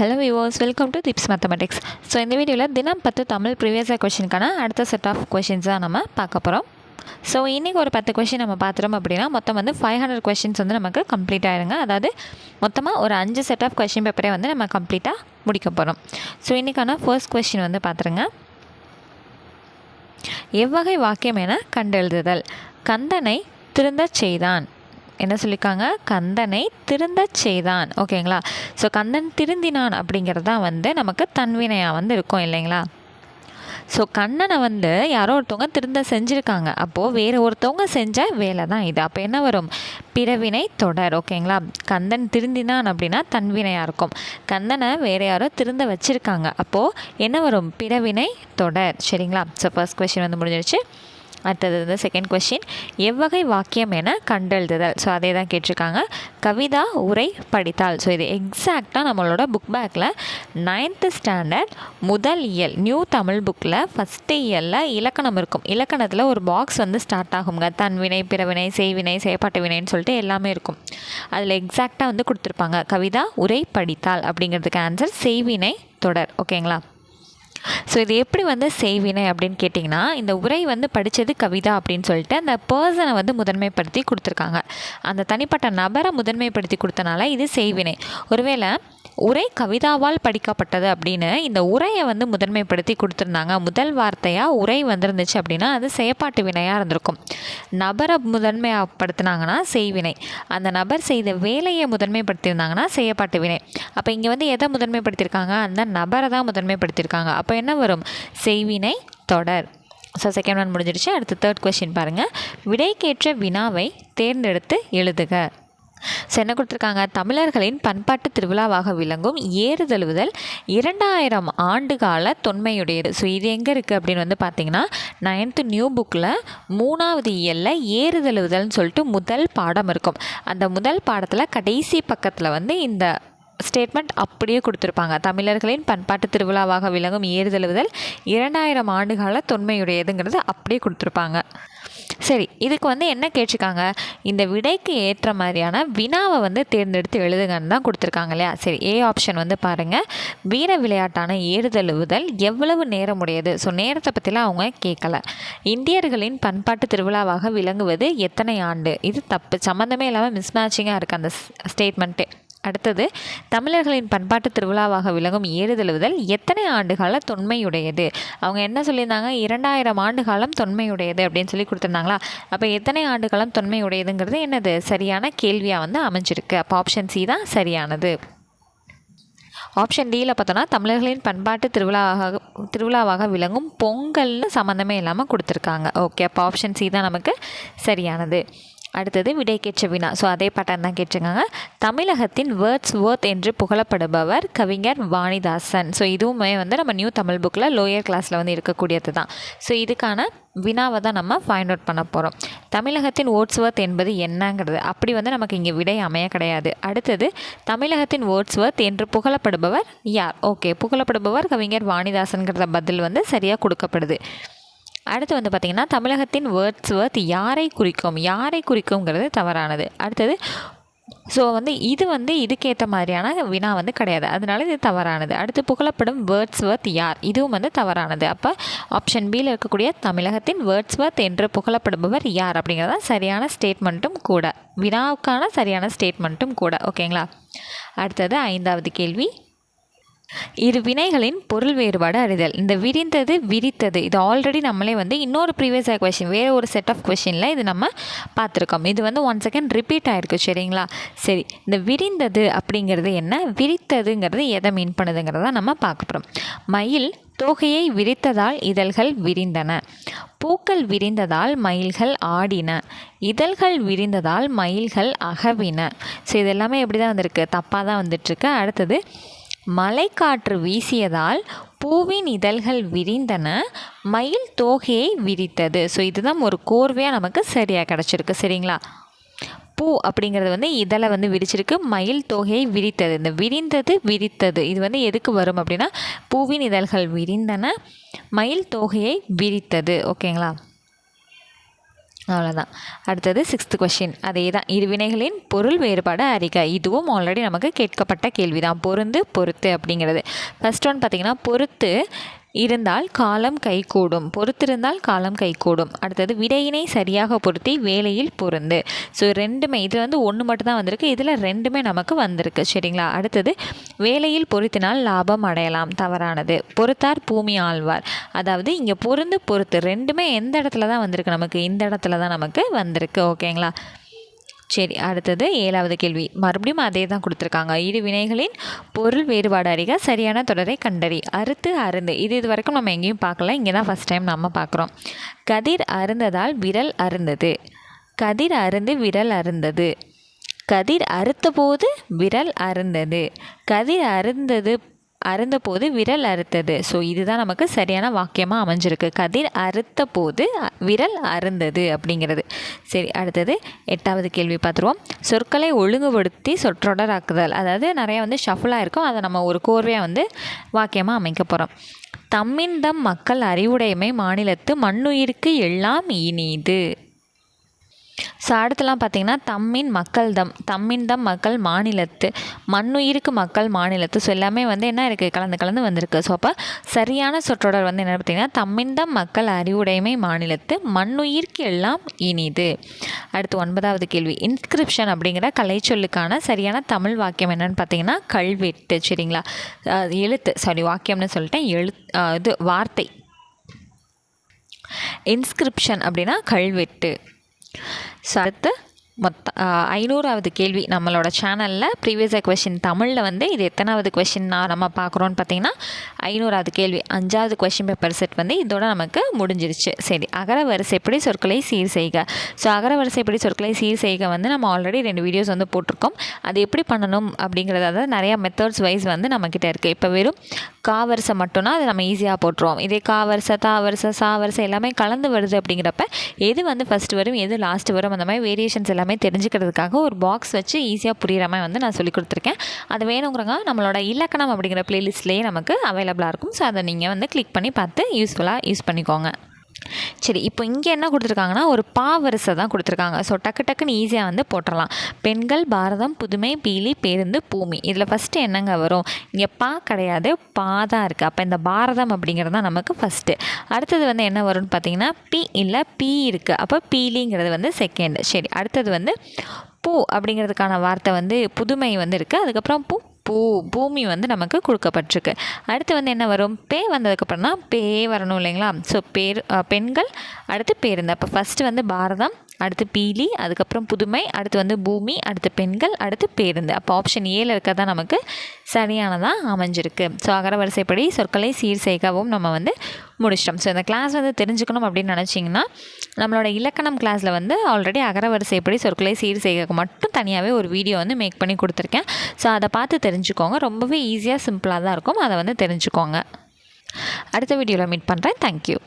Hello விவோஸ் welcome to tips mathematics so இந்த வீடியோவில் தினம் பத்து தமிழ் ப்ரீவியஸாக கொஷினுக்கான அடுத்த செட் ஆஃப் கொஷின்ஸாக நம்ம பார்க்க போகிறோம் ஸோ இன்றைக்கி ஒரு பத்து கொஷின் நம்ம பார்த்துறோம் அப்படின்னா மொத்தம் வந்து ஃபைவ் ஹண்ட்ரட் கொஷின்ஸ் வந்து நமக்கு கம்ப்ளீட் ஆயிருங்க. அதாவது மொத்தமாக ஒரு அஞ்சு செட் ஆஃப் கொஷின் பேப்பரே வந்து நம்ம கம்ப்ளீட்டாக முடிக்க போகிறோம் ஸோ இன்றைக்கான ஃபர்ஸ்ட் கொஷின் வந்து பார்த்துருங்க. எவ்வகை வாக்கியம் என கண்டெழுதுதல். கந்தனை திருந்தச் செய்தான். என்ன சொல்லியிருக்காங்க? கந்தனை திருந்த செய்தான். ஓகேங்களா? ஸோ கந்தன் திருந்தினான் அப்படிங்கிறது தான் வந்து நமக்கு தன்வினையாக வந்து இருக்கும் இல்லைங்களா? ஸோ கண்ணனை வந்து யாரோ ஒருத்தவங்க திருந்த செஞ்சுருக்காங்க. அப்போது வேறு ஒருத்தவங்க செஞ்ச வேலை தான் இது. அப்போ என்ன வரும்? பிறவினை தொடர். ஓகேங்களா? கந்தன் திருந்தினான் அப்படின்னா தன்வினையாக இருக்கும். கந்தனை வேறு யாரோ திருந்த வச்சுருக்காங்க. அப்போது என்ன வரும்? பிறவினை தொடர். சரிங்களா? ஸோ ஃபர்ஸ்ட் கொஷின் வந்து முடிஞ்சிருச்சு. அடுத்தது வந்து செகண்ட் கொஷின் எவ்வகை வாக்கியம் என கண்டெழுதுதல். ஸோ அதே தான் கேட்டிருக்காங்க. கவிதா உரை படித்தால் ஸோ இது எக்ஸாக்டாக நம்மளோட புக் பேக்கில் நைன்த்து ஸ்டாண்டர்ட் முதல் இயல் நியூ தமிழ் புக்கில் ஃபஸ்ட்டு இயலில் இலக்கணம் இருக்கும். இலக்கணத்தில் ஒரு பாக்ஸ் வந்து ஸ்டார்ட் ஆகுங்க. தன்வினை பிறவினை செய்வினை செயற்பாட்டு வினைன்னு சொல்லிட்டு எல்லாமே இருக்கும். அதில் எக்ஸாக்டாக வந்து கொடுத்துருப்பாங்க. கவிதா உரை படித்தால் அப்படிங்கிறதுக்கு ஆன்சர் செய்வினை தொடர். ஓகேங்களா ஸோ இது எப்படி வந்து செய்வினை அப்படின்னு கேட்டிங்கன்னா இந்த உரை வந்து படித்தது கவிதா அப்படின்னு சொல்லிட்டு அந்த பர்சனை வந்து முதன்மைப்படுத்தி கொடுத்துருக்காங்க. அந்த தனிப்பட்ட நபரை முதன்மைப்படுத்தி கொடுத்தனால இது செய்வினை. ஒருவேளை உரை கவிதாவால் படிக்கப்பட்டது அப்படின்னு இந்த உரையை வந்து முதன்மைப்படுத்தி கொடுத்துருந்தாங்க. முதல் வார்த்தையாக உரை வந்திருந்துச்சு அப்படின்னா அது செயற்பாட்டு வினையாக இருந்திருக்கும். நபரை முதன்மைப்படுத்தினாங்கன்னா செய்வினை. அந்த நபர் செய்த வேலையை முதன்மைப்படுத்தியிருந்தாங்கன்னா செயப்பாட்டு வினை. அப்போ இங்கே வந்து எதை முதன்மைப்படுத்தியிருக்காங்க? அந்த நபரை தான் முதன்மைப்படுத்தியிருக்காங்க. அப்போ என்ன வரும்? செய்வினை தொடர். ஸோ செகண்ட் ஒன் முடிஞ்சிடுச்சு. அடுத்து தேர்ட் கொஷின் பாருங்கள் விடைக்கேற்ற வினாவை தேர்ந்தெடுத்து எழுதுக. ஸோ என்ன கொடுத்துருக்காங்க. தமிழர்களின் பண்பாட்டு திருவிழாவாக விளங்கும் ஏறுதழுவுதல் இரண்டாயிரம் ஆண்டு கால தொன்மையுடையது. ஸோ இது எங்கே இருக்குது அப்படின்னு வந்து பார்த்தீங்கன்னா நைன்த்து நியூ புக்கில் மூணாவது இயலில் ஏறுதழுவுதல்னு சொல்லிட்டு முதல் பாடம் இருக்கும். அந்த முதல் பாடத்தில் கடைசி பக்கத்தில் வந்து இந்த ஸ்டேட்மெண்ட் அப்படியே கொடுத்துருப்பாங்க. தமிழர்களின் பண்பாட்டு திருவிழாவாக விளங்கும் ஏறுதழுவுதல் இரண்டாயிரம் ஆண்டுகால தொன்மையுடையதுங்கிறது அப்படியே கொடுத்துருப்பாங்க. சரி இதுக்கு வந்து என்ன கேட்டிருக்காங்க? இந்த விடைக்கு ஏற்ற மாதிரியான வினாவை வந்து தேர்ந்தெடுத்து எழுதுங்கன்னு தான் கொடுத்துருக்காங்க இல்லையா? சரி ஏ ஆப்ஷன் வந்து பாருங்கள் வீர விளையாட்டான ஏறுதழுவுதல் எவ்வளவு நேரமுடையது? ஸோ நேரத்தை பற்றிலாம் அவங்க கேட்கல. இந்தியர்களின் பண்பாட்டு திருவிழாவாக விளங்குவது எத்தனை ஆண்டு? இது தப்பு. சம்மந்தமே இல்லாமல் மிஸ்மேட்சிங்காக இருக்குது அந்த ஸ்டேட்மெண்ட்டு அடுத்தது தமிழர்களின் பண்பாட்டு திருவிழாவாக விளங்கும் ஏறுதழுவுதல் எத்தனை ஆண்டுகால தொன்மையுடையது? அவங்க என்ன சொல்லியிருந்தாங்க? இரண்டாயிரம் ஆண்டு காலம் தொன்மையுடையது அப்படின்னு சொல்லி கொடுத்துருந்தாங்களா? அப்போ எத்தனை ஆண்டு காலம் தொன்மையுடையதுங்கிறது என்னது? சரியான கேள்வியாக வந்து அமைஞ்சிருக்கு. அப்போ ஆப்ஷன் சி தான் சரியானது. ஆப்ஷன் டியில் பார்த்தோன்னா தமிழர்களின் பண்பாட்டு திருவிழாவாக திருவிழாவாக விளங்கும் பொங்கல்னு சம்மந்தமே இல்லாமல் கொடுத்துருக்காங்க. ஓகே அப்போ ஆப்ஷன் சி தான் நமக்கு சரியானது. அடுத்தது விடை கேட்ச வினா. ஸோ அதே பாட்டன் தான் கேட்டிருக்காங்க தமிழகத்தின் வேர்ட்ஸ் வேர்த் என்று புகழப்படுபவர் கவிஞர் வாணிதாசன். ஸோ இதுவுமே வந்து நம்ம நியூ தமிழ் புக்கில் லோயர் கிளாஸில் வந்து இருக்கக்கூடியது தான். ஸோ இதுக்கான வினாவை தான் நம்ம ஃபைண்ட் அவுட் பண்ண போகிறோம் தமிழகத்தின் ஓட்ஸ்வர்த் என்பது என்னங்கிறது. அப்படி வந்து நமக்கு இங்கே விடை அமைய கிடையாது. அடுத்தது தமிழகத்தின் ஓட்ஸ்வர்த் என்று புகழப்படுபவர் யார்? ஓகே புகழப்படுபவர் கவிஞர் வாணிதாசன்கிறத பதில் வந்து சரியாக கொடுக்கப்படுது. அடுத்து வந்து பார்த்திங்கன்னா தமிழகத்தின் வேர்ட்ஸ் வேர்த் யாரை குறிக்கும்? யாரை குறிக்குங்கிறது தவறானது. அடுத்தது ஸோ வந்து இது வந்து இதுக்கேற்ற மாதிரியான வினா வந்து கிடையாது. அதனால இது தவறானது. அடுத்து புகழப்படும் வேர்ட்ஸ் வர்த் யார்? இதுவும் வந்து தவறானது. அப்போ ஆப்ஷன் பியில் இருக்கக்கூடிய தமிழகத்தின் வேர்ட்ஸ் வர்த் என்று புகழப்படுபவர் யார்? அப்படிங்கிறது தான் சரியான ஸ்டேட்மெண்ட்டும் கூட. வினாவுக்கான சரியான ஸ்டேட்மெண்ட்டும் கூட. ஓகேங்களா அடுத்தது ஐந்தாவது கேள்வி. இரு வினைகளின் பொருள் வேறுபாடு அறிதல். இந்த விரிந்தது விரித்தது. இது ஆல்ரெடி நம்மளே வந்து இன்னொரு ப்ரீவியஸ் கொஷின் வேறு ஒரு செட் ஆஃப் கொஷினில் இது நம்ம பார்த்துருக்கோம். இது வந்து ஒன் செகண்ட் ரிப்பீட் ஆகிருக்கு சரிங்களா? சரி இந்த விரிந்தது அப்படிங்கிறது என்ன? விரித்ததுங்கிறது எதை மீன் பண்ணுதுங்கிறத நம்ம பார்க்க போகிறோம் மயில் தோகையை விரித்ததால் இதழ்கள் விரிந்தன. பூக்கள் விரிந்ததால் மயில்கள் ஆடின. இதழ்கள் விரிந்ததால் மயில்கள் அகவின. ஸோ இது எல்லாமே எப்படி தான் வந்திருக்கு? தப்பாக தான் வந்துட்டுருக்கு. அடுத்தது மலைக்காற்று வீசியதால் பூவின் இதழ்கள் விரிந்தன மயில் தோகையை விரித்தது. ஸோ இதுதான் ஒரு கோர்வையாக நமக்கு சரியாக கிடச்சிருக்கு. சரிங்களா? பூ அப்படிங்கிறது வந்து இதழை வந்து விரிச்சிருக்கு மயில் தொகையை விரித்தது. இந்த விரிந்தது விரித்தது. இது வந்து எதுக்கு வரும் அப்படின்னா பூவின் இதழ்கள் விரிந்தன மயில் தொகையை விரித்தது. ஓகேங்களா அவ்வளோதான் அடுத்தது சிக்ஸ்த் கொஷின் அதே தான் இருவினைகளின் பொருள் வேறுபாடு அறிக. இதுவும் ஆல்ரெடி நமக்கு கேட்கப்பட்ட கேள்வி தான் பொருந்து பொறுத்து அப்படிங்கிறது. ஃபஸ்ட் ஒன் பார்த்திங்கன்னா பொறுத்து இருந்தால் காலம் கைகூடும். பொறுத்திருந்தால் காலம் கைகூடும். அடுத்தது விடையினை சரியாக பொருத்தி வேலையில் பொருந்து. ஸோ ரெண்டுமே இதில் வந்து ஒன்று மட்டும்தான் வந்திருக்கு. இதில் ரெண்டுமே நமக்கு வந்திருக்கு. சரிங்களா? அடுத்தது வேலையில் பொருத்தினால் லாபம் அடையலாம். தவறானது. பொறுத்தார் பூமி ஆழ்வார். அதாவது இங்கே பொருந்து பொறுத்து. ரெண்டுமே எந்த இடத்துல தான் வந்திருக்கு நமக்கு? இந்த இடத்துல தான் நமக்கு வந்திருக்கு. ஓகேங்களா? சரி அடுத்தது ஏழாவது கேள்வி. மறுபடியும் அதே தான் கொடுத்துருக்காங்க. இரு வினைகளின் பொருள் வேறுபாடு அறிக சரியான தொடரை கண்டறி. அறுத்து அருந்து. இது இது வரைக்கும் நம்ம எங்கேயும் பார்க்கல. இங்கே தான் ஃபஸ்ட் டைம் நம்ம பார்க்குறோம். கதிர் அருந்ததால் விரல் அருந்தது. கதிர் அருந்து விரல் அருந்தது. கதிர் அறுத்தபோது விரல் அருந்தது. கதிர் அருந்தது அருந்தபோது விரல் அறுத்தது. ஸோ இதுதான் நமக்கு சரியான வாக்கியமாக அமைஞ்சிருக்கு. கதிர் அறுத்த போது விரல் அருந்தது அப்படிங்கிறது. சரி அடுத்தது எட்டாவது கேள்வி பார்த்துருவோம். சொற்களை ஒழுங்குபடுத்தி சொற்றொடராக்குதல் அதாவது நிறையா வந்து ஷஃபலாக இருக்கும். அதை நம்ம ஒரு கோர்வையாக வந்து வாக்கியமாக அமைக்க போகிறோம் தம்மின் தம் மக்கள் அறிவுடைமை மாநிலத்து மண்ணுயிருக்கு எல்லாம் இனிது. ஸோ அடுத்தலாம் பார்த்திங்கன்னா தம்மின் மக்கள் தம் தம்மின் தம் மக்கள் மாநிலத்து மண்ணுயிருக்கு மக்கள் மாநிலத்து. ஸோ எல்லாமே வந்து என்ன இருக்குது கலந்து கலந்து வந்திருக்கு. ஸோ அப்போ சரியான சொற்றொடர் வந்து என்ன பார்த்திங்கன்னா தம்மின் தம் மக்கள் அறிவுடைமை மாநிலத்து மண்ணுயிர்க்கு எல்லாம் இனிது. அடுத்து ஒன்பதாவது கேள்வி. இன்ஸ்கிரிப்ஷன் அப்படிங்கிற கலைச்சொல்லுக்கான சரியான தமிழ் வாக்கியம் என்னென்னு பார்த்தீங்கன்னா கல்வெட்டு. சரிங்களா? எழுத்து. சாரி வாக்கியம்னு சொல்லிட்டேன். எழு இது வார்த்தை. இன்ஸ்கிரிப்ஷன் அப்படின்னா கல்வெட்டு. ஸோ அடுத்து மொத்த ஐநூறாவது கேள்வி நம்மளோட சேனலில் ப்ரீவியஸ் கொஷின் தமிழில் வந்து இது எத்தனாவது கொஷின் நம்ம பார்க்குறோன்னு பார்த்தீங்கன்னா ஐநூறாவது கேள்வி அஞ்சாவது கொஷின் பேப்பர் செட் வந்து இதோட நமக்கு முடிஞ்சிருச்சு. சரி அகர வரிசைப்படி சொற்களை சீர் செய்க? ஸோ அகர வரிசைப்படி சொற்களை சீர் செய்க வந்து நம்ம ஆல்ரெடி ரெண்டு வீடியோஸ் வந்து போட்டிருக்கோம். அது எப்படி பண்ணணும் அப்படிங்கிறத அதாவது நிறையா மெத்தட்ஸ் வைஸ் வந்து நம்மக்கிட்ட இருக்குது இப்போ வெறும் கா வரிசை மட்டும்னா அதை நம்ம ஈஸியாக போட்டுருவோம். இதே கா வரிசை தா வரிசை சா வரிசை எல்லாமே கலந்து வருது அப்படிங்கிறப்ப எது வந்து ஃபஸ்ட்டு வரும் எது லாஸ்ட்டு வரும் அந்த மாதிரி வேரியேஷன்ஸ் எல்லாமே தெரிஞ்சுக்கிறதுக்காக ஒரு பாக்ஸ் வச்சு ஈஸியாக புரிகிற மாதிரி வந்து நான் சொல்லி கொடுத்துருக்கேன். அது வேணுங்கிறங்க நம்மளோட இலக்கணம் அப்படிங்கிற ப்ளேலிஸ்ட்லேயே நமக்கு அவைலபிளாக இருக்கும். ஸோ அதை நீங்கள் வந்து கிளிக் பண்ணி பார்த்து யூஸ்ஃபுல்லாக யூஸ் பண்ணிக்கோங்க. சரி இப்போ இங்கே என்ன கொடுத்துருக்காங்கன்னா ஒரு பா வரிசை தான் கொடுத்துருக்காங்க. ஸோ டக்கு டக்குன்னு ஈஸியாக வந்து போட்டுடலாம் பெண்கள் பாரதம் புதுமை பீலி பேருந்து பூமி. இதில் ஃபஸ்ட்டு என்னங்க வரும்? இங்கே பா கிடையாது பா தான் இருக்குது அப்போ இந்த பாரதம் அப்படிங்கிறது தான் நமக்கு ஃபஸ்ட்டு அடுத்தது வந்து என்ன வரும்னு பார்த்தீங்கன்னா பி இல்லை பி இருக்குது அப்போ பீலிங்கிறது வந்து செகண்ட் சரி அடுத்தது வந்து பூ அப்படிங்கிறதுக்கான வார்த்தை வந்து புதுமை வந்து இருக்குது அதுக்கப்புறம் பூ பூ பூமி வந்து நமக்கு கொடுக்கப்பட்டிருக்கு. அடுத்து வந்து என்ன வரும்? பே வந்ததுக்கப்புறம் தான் பே வரணும் இல்லைங்களா? ஸோ பேர் பெண்கள் அடுத்து பேருந்து அப்போ ஃபஸ்ட்டு வந்து பாரதம் அடுத்து பீலி அதுக்கப்புறம் புதுமை அடுத்து வந்து பூமி அடுத்து பெண்கள் அடுத்து பேருந்து அப்போ ஆப்ஷன் ஏல இருக்க தான் நமக்கு சரியானதாக அமைஞ்சிருக்கு. ஸோ அகர வரிசைப்படி சொற்களை சீர் செய்கவும் நம்ம வந்து முடிச்சிட்டோம். ஸோ இந்த கிளாஸ் வந்து தெரிஞ்சுக்கணும் அப்படின்னு நினச்சிங்கன்னா நம்மளோட இலக்கணம் கிளாஸில் வந்து ஆல்ரெடி அகரவரிசைப்படி சொற்களை சீர் செய்க மட்டும் தனியாகவே ஒரு வீடியோ வந்து மேக் பண்ணி கொடுத்துருக்கேன். ஸோ அதை பார்த்து தெரிஞ்சுக்கோங்க. ரொம்பவே ஈஸியாக சிம்பிளாக தான் இருக்கும். அதை வந்து தெரிஞ்சுக்கோங்க. அடுத்த வீடியோவில் மீட் பண்ணுறேன் தேங்க்யூ